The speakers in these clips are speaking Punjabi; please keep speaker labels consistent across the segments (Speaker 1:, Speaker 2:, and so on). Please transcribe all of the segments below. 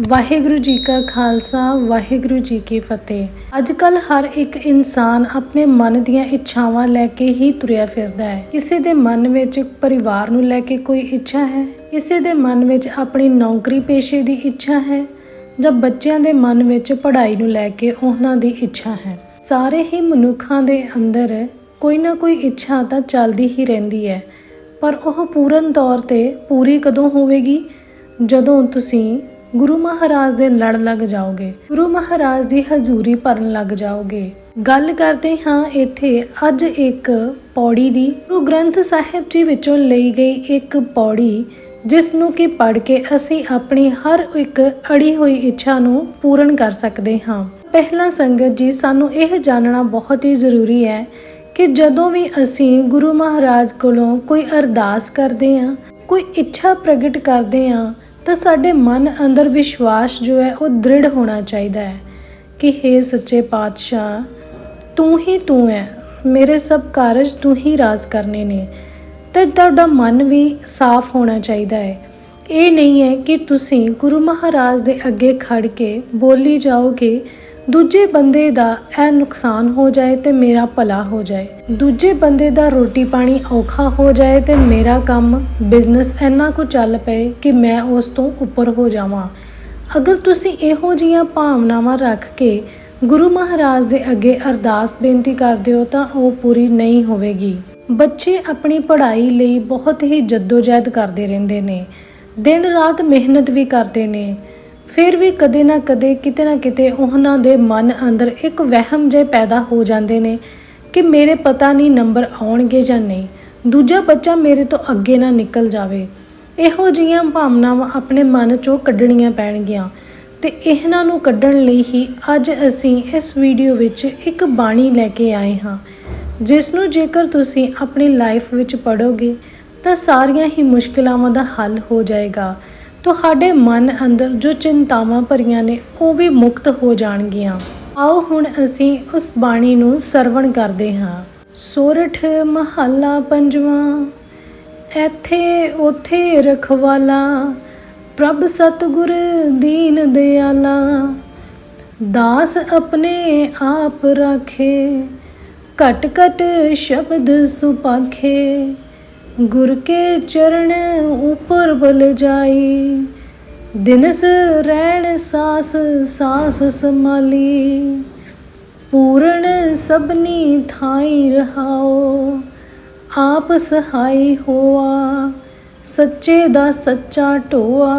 Speaker 1: ਵਾਹਿਗੁਰੂ ਜੀ ਕਾ ਖਾਲਸਾ, ਵਾਹਿਗੁਰੂ ਜੀ ਕੀ ਫਤਿਹ। ਅੱਜ ਕੱਲ ਹਰ ਇੱਕ ਇਨਸਾਨ ਆਪਣੇ ਮਨ ਦੀਆਂ ਇੱਛਾਵਾਂ ਲੈ ਕੇ ਹੀ ਤੁਰਿਆ ਫਿਰਦਾ ਹੈ। ਕਿਸੇ ਦੇ ਮਨ ਵਿੱਚ ਪਰਿਵਾਰ ਨੂੰ ਲੈ ਕੇ ਕੋਈ ਇੱਛਾ ਹੈ? ਕਿਸੇ ਦੇ ਮਨ ਵਿੱਚ ਆਪਣੀ ਨੌਕਰੀ ਪੇਸ਼ੇ ਦੀ ਇੱਛਾ ਹੈ? ਜਾਂ ਬੱਚਿਆਂ ਦੇ ਮਨ ਵਿੱਚ ਪੜ੍ਹਾਈ ਨੂੰ ਲੈ ਕੇ ਉਹਨਾਂ ਦੀ ਇੱਛਾ ਹੈ? ਸਾਰੇ ਹੀ ਮਨੁੱਖਾਂ ਦੇ ਅੰਦਰ ਕੋਈ ਨਾ ਕੋਈ ਇੱਛਾ ਤਾਂ ਚੱਲਦੀ ਹੀ ਰਹਿੰਦੀ ਹੈ। ਪਰ ਉਹ ਪੂਰਨ ਤੌਰ ਤੇ ਪੂਰੀ ਕਦੋਂ ਹੋਵੇਗੀ? ਜਦੋਂ ਤੁਸੀਂ ਗੁਰੂ ਮਹਾਰਾਜ ਦੇ ਲੜ ਲੱਗ ਜਾਓਗੇ, ਗੁਰੂ ਮਹਾਰਾਜ ਦੀ ਹਜ਼ੂਰੀ ਭਰਨ ਲੱਗ ਜਾਓਗੇ। ਗੱਲ ਕਰਦੇ ਹਾਂ ਇੱਥੇ ਅੱਜ ਇੱਕ ਪੌੜੀ ਦੀ। ਗੁਰੂ ਗ੍ਰੰਥ ਸਾਹਿਬ ਜੀ ਵਿੱਚੋਂ ਲਈ ਗਈ ਇੱਕ ਪੌੜੀ ਜਿਸ ਨੂੰ ਕਿ ਪੜ੍ਹ ਕੇ ਅਸੀਂ ਆਪਣੀ ਹਰ ਇੱਕ ਅੜੀ ਹੋਈ ਇੱਛਾ ਨੂੰ ਪੂਰਨ ਕਰ ਸਕਦੇ ਹਾਂ। ਪਹਿਲਾ ਸੰਗਤ ਜੀ, ਸਾਨੂੰ ਇਹ ਜਾਣਨਾ ਬਹੁਤ ਹੀ ਜ਼ਰੂਰੀ ਹੈ ਕਿ ਜਦੋਂ ਵੀ ਅਸੀਂ ਗੁਰੂ ਮਹਾਰਾਜ ਕੋਲੋਂ ਕੋਈ ਅਰਦਾਸ ਕਰਦੇ ਹਾਂ, ਕੋਈ ਇੱਛਾ ਪ੍ਰਗਟ ਕਰਦੇ ਹਾਂ ਤਾਂ ਸਾਡੇ ਮਨ ਅੰਦਰ ਵਿਸ਼ਵਾਸ ਜੋ ਹੈ ਉਹ ਦ੍ਰਿੜ ਹੋਣਾ ਚਾਹੀਦਾ ਹੈ ਕਿ हे ਸੱਚੇ ਪਾਤਸ਼ਾਹ, ਤੂੰ ਹੀ ਤੂੰ ਹੈ। ਮੇਰੇ ਸਭ ਕਾਰਜ ਤੂੰ ਹੀ ਰਾਜ ਕਰਨੇ ਨੇ। ਤੇ ਤੁਹਾਡਾ ਮਨ ਵੀ ਸਾਫ਼ ਹੋਣਾ ਚਾਹੀਦਾ ਹੈ। ਇਹ ਨਹੀਂ ਹੈ ਕਿ ਤੁਸੀਂ ਗੁਰੂ ਮਹਾਰਾਜ ਦੇ ਅੱਗੇ ਖੜ ਕੇ ਬੋਲੀ ਜਾਓਗੇ ਦੂਜੇ ਬੰਦੇ ਦਾ ਇਹ ਨੁਕਸਾਨ ਹੋ ਜਾਏ ਤੇ ਮੇਰਾ ਭਲਾ ਹੋ ਜਾਏ। ਦੂਜੇ ਬੰਦੇ ਦਾ ਰੋਟੀ ਪਾਣੀ ਔਖਾ ਹੋ ਜਾਏ ਤੇ ਮੇਰਾ ਕੰਮ ਬਿਜ਼ਨਸ ਇੰਨਾ ਕੁ ਚੱਲ ਪਏ ਕਿ ਮੈਂ ਉਸ ਤੋਂ ਉੱਪਰ ਹੋ ਜਾਵਾਂ। ਅਗਰ ਤੁਸੀਂ ਇਹੋ ਜੀਆਂ ਭਾਵਨਾਵਾਂ ਰੱਖ ਕੇ ਗੁਰੂ ਮਹਾਰਾਜ ਦੇ ਅੱਗੇ ਅਰਦਾਸ ਬੇਨਤੀ ਕਰਦੇ ਹੋ ਤਾਂ ਉਹ ਪੂਰੀ ਨਹੀਂ ਹੋਵੇਗੀ। ਬੱਚੇ ਆਪਣੀ ਪੜ੍ਹਾਈ ਲਈ ਬਹੁਤ ਹੀ ਜਦੋਜਹਿਦ ਕਰਦੇ ਰਹਿੰਦੇ ਨੇ। ਦਿਨ ਰਾਤ ਮਿਹਨਤ ਵੀ ਕਰਦੇ ਨੇ। ਫਿਰ ਵੀ ਕਦੇ ਨਾ ਕਦੇ, ਕਿਤੇ ਨਾ ਕਿਤੇ ਉਹਨਾਂ ਦੇ ਮਨ ਅੰਦਰ ਇੱਕ ਵਹਿਮ ਜਿਹਾ ਪੈਦਾ ਹੋ ਜਾਂਦੇ ਨੇ ਕਿ ਮੇਰੇ ਪਤਾ ਨਹੀਂ ਨੰਬਰ ਆਉਣਗੇ ਜਾਂ ਨਹੀਂ। ਦੂਜਾ ਬੱਚਾ ਮੇਰੇ ਤੋਂ ਅੱਗੇ ਨਾ ਨਿਕਲ ਜਾਵੇ। ਇਹੋ ਜਿਹੀਆਂ ਭਾਵਨਾਵਾਂ ਆਪਣੇ ਮਨ ਚੋਂ ਕੱਢਣੀਆਂ ਪੈਣਗੀਆਂ ਤੇ ਇਹਨਾਂ ਨੂੰ ਕੱਢਣ ਲਈ ਹੀ ਅੱਜ ਅਸੀਂ ਇਸ ਵੀਡੀਓ ਵਿੱਚ ਇੱਕ ਬਾਣੀ ਲੈ ਕੇ ਆਏ ਹਾਂ, ਜਿਸ ਨੂੰ ਜੇਕਰ ਤੁਸੀਂ ਆਪਣੀ ਲਾਈਫ ਵਿੱਚ ਪੜੋਗੇ ਤਾਂ ਸਾਰੀਆਂ ਹੀ ਮੁਸ਼ਕਲਾਵਾਂ ਦਾ ਹੱਲ ਹੋ ਜਾਏਗਾ। ਤੁਹਾਡੇ ਮਨ ਅੰਦਰ ਜੋ ਚਿੰਤਾਵਾਂ ਭਰੀਆਂ ਨੇ, ਉਹ ਵੀ ਮੁਕਤ ਹੋ ਜਾਣਗੀਆਂ। ਆਓ ਹੁਣ ਅਸੀਂ ਉਸ ਬਾਣੀ ਨੂੰ ਸਰਵਣ ਕਰਦੇ ਹਾਂ। ਸੋਰਠ ਮਹੱਲਾ ਪੰਜਵਾਂ ਇੱਥੇ ਉਥੇ ਰਖਵਾਲਾ, ਪ੍ਰਭ ਸਤਗੁਰ ਦੀਨ ਦਿਆਲਾ। ਦਾਸ ਆਪਣੇ ਆਪ ਰਾਖੇ, ਘਟ ਘਟ ਸ਼ਬਦ ਸੁਪਾਖੇ। ਗੁਰ ਕੇ ਚਰਨ ਉਪਰ ਬਲ ਜਾਈ। ਦਿਨਸ ਰਹਿਣ ਸਾਸ ਸਾਸ ਸਮਾਲੀ। ਪੂਰਨ ਸਭਨੀ ਥਾਈ ਰਹਾਓ, ਆਪ ਸਹਾਈ ਹੋਆ। ਸੱਚੇ ਦਾ ਸੱਚਾ ਢੋਆ,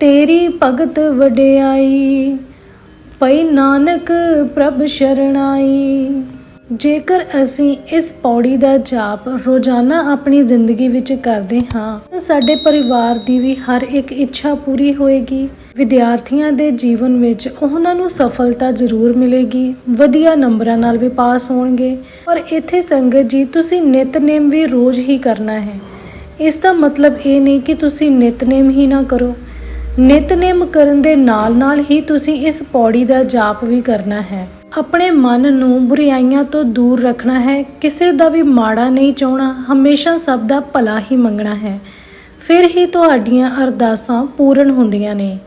Speaker 1: ਤੇਰੀ ਭਗਤ ਵਡਿਆਈ। ਪਈ ਨਾਨਕ ਪ੍ਰਭ ਸ਼ਰਣਾਈ। ਜੇਕਰ ਅਸੀਂ ਇਸ ਪੌੜੀ ਦਾ ਜਾਪ ਰੋਜ਼ਾਨਾ ਆਪਣੀ ਜ਼ਿੰਦਗੀ ਵਿੱਚ ਕਰਦੇ ਹਾਂ, ਤਾਂ ਸਾਡੇ ਪਰਿਵਾਰ ਦੀ ਵੀ ਹਰ ਇੱਕ ਇੱਛਾ ਪੂਰੀ ਹੋਏਗੀ। ਵਿਦਿਆਰਥੀਆਂ ਦੇ ਜੀਵਨ ਵਿੱਚ ਉਹਨਾਂ ਨੂੰ ਸਫਲਤਾ ਜ਼ਰੂਰ ਮਿਲੇਗੀ। ਵਧੀਆ ਨੰਬਰਾਂ ਨਾਲ ਵੀ ਪਾਸ ਹੋਣਗੇ। ਪਰ ਇੱਥੇ ਸੰਗਤ ਜੀ, ਤੁਸੀਂ ਨਿਤਨੇਮ ਵੀ ਰੋਜ਼ ਹੀ ਕਰਨਾ ਹੈ। ਇਸ ਦਾ ਮਤਲਬ ਇਹ ਨਹੀਂ ਕਿ ਤੁਸੀਂ ਨਿਤਨੇਮ ਹੀ ਨਾ ਕਰੋ। ਨਿਤਨੇਮ ਕਰਨ ਦੇ ਨਾਲ-ਨਾਲ ਹੀ ਤੁਸੀਂ ਇਸ ਪੌੜੀ ਦਾ ਜਾਪ ਵੀ ਕਰਨਾ ਹੈ। ਆਪਣੇ ਮਨ ਨੂੰ ਬੁਰਾਈਆਂ ਤੋਂ ਦੂਰ ਰੱਖਣਾ ਹੈ। ਕਿਸੇ ਦਾ ਵੀ ਮਾੜਾ ਨਹੀਂ ਚਾਹਣਾ, ਹਮੇਸ਼ਾ ਸਭ ਦਾ ਭਲਾ ਹੀ ਮੰਗਣਾ ਹੈ। ਫਿਰ ਹੀ ਤੁਹਾਡੀਆਂ ਅਰਦਾਸਾਂ ਪੂਰਨ ਹੁੰਦੀਆਂ ਨੇ।